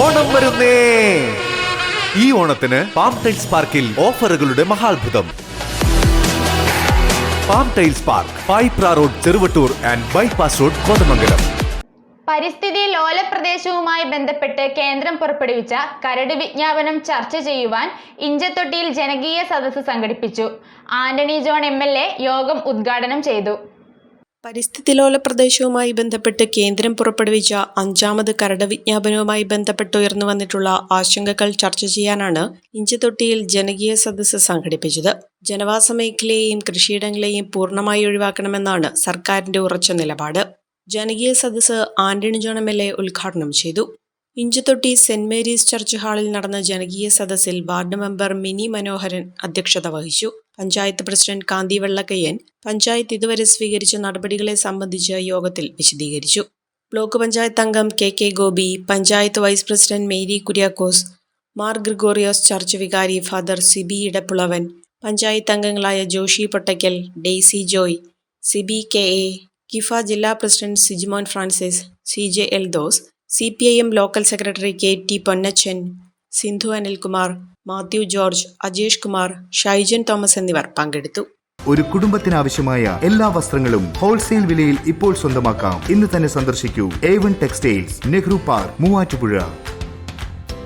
ഓണം വരുന്നേ. ഈ ഓണത്തിന് പാം ടൈൽസ് പാർക്കിൽ ഓഫറുകളുടെ മഹാത്ഭുതം. Palm tiles park Payipra road Cheruvattoor and bypass road Kothamangalam. പരിസ്ഥിതി ലോല പ്രദേശവുമായി ബന്ധപ്പെട്ട് കേന്ദ്രം പുറപ്പെടുവിച്ച കരട് വിജ്ഞാപനം ചർച്ച ചെയ്യുവാൻ ഇഞ്ചത്തൊട്ടിയിൽ ജനകീയ സദസ്സ് സംഘടിപ്പിച്ചു. ആന്റണി ജോൺ എം യോഗം ഉദ്ഘാടനം ചെയ്തു. പരിസ്ഥിതിലോല പ്രദേശവുമായി ബന്ധപ്പെട്ട് കേന്ദ്രം പുറപ്പെടുവിച്ച അഞ്ചാമത് കരട് വിജ്ഞാപനവുമായി ബന്ധപ്പെട്ട് ഉയർന്നു വന്നിട്ടുള്ള ആശങ്കകൾ ചർച്ച ചെയ്യാനാണ് ഇഞ്ചിത്തൊട്ടിയിൽ ജനകീയ സദസ്സ് സംഘടിപ്പിച്ചത്. ജനവാസ മേഖലയെയും കൃഷിയിടങ്ങളെയും പൂർണമായി ഒഴിവാക്കണമെന്നാണ് സർക്കാരിന്റെ ഉറച്ച നിലപാട്. ജനകീയ സദസ്സ് Antony John M L A ഉദ്ഘാടനം ചെയ്തു. ഇഞ്ചത്തൊട്ടി സെന്റ് മേരീസ് ചർച്ച് ഹാളിൽ നടന്ന ജനകീയ സദസ്സിൽ വാർഡ് മെമ്പർ മിനി മനോഹരൻ അധ്യക്ഷത വഹിച്ചു. പഞ്ചായത്ത് പ്രസിഡന്റ് കാന്തി വെള്ളക്കയ്യൻ പഞ്ചായത്ത് ഇതുവരെ സ്വീകരിച്ച നടപടികളെ സംബന്ധിച്ച് യോഗത്തിൽ വിശദീകരിച്ചു. ബ്ലോക്ക് പഞ്ചായത്ത് അംഗം K K Gopi panchayat vice president Mary Kuriakose Mar Gregorios church വികാരി ഫാദർ സിബി ഇടപ്പുളവൻ പഞ്ചായത്ത് അംഗങ്ങളായ ജോഷി പൊട്ടയ്ക്കൽ ഡെയ്സി ജോയ് സിബി കെ എ കിഫ ജില്ലാ president Sijimon Francis C J Eldhose C P I M local secretary K T Ponnachan Sindhu Anilkumar Mathew George Ajesh Kumar Shaijan Thomas എന്നിവർ പങ്കെടുത്തു. ഒരു കുടുംബത്തിനാവശ്യമായ എല്ലാ വസ്ത്രങ്ങളും wholesale വിലയിൽ ഇപ്പോൾ സ്വന്തമാക്കാം. ഇന്ന് തന്നെ സന്ദർശിക്കൂ. A one textiles Nehru park Muvattupuzha.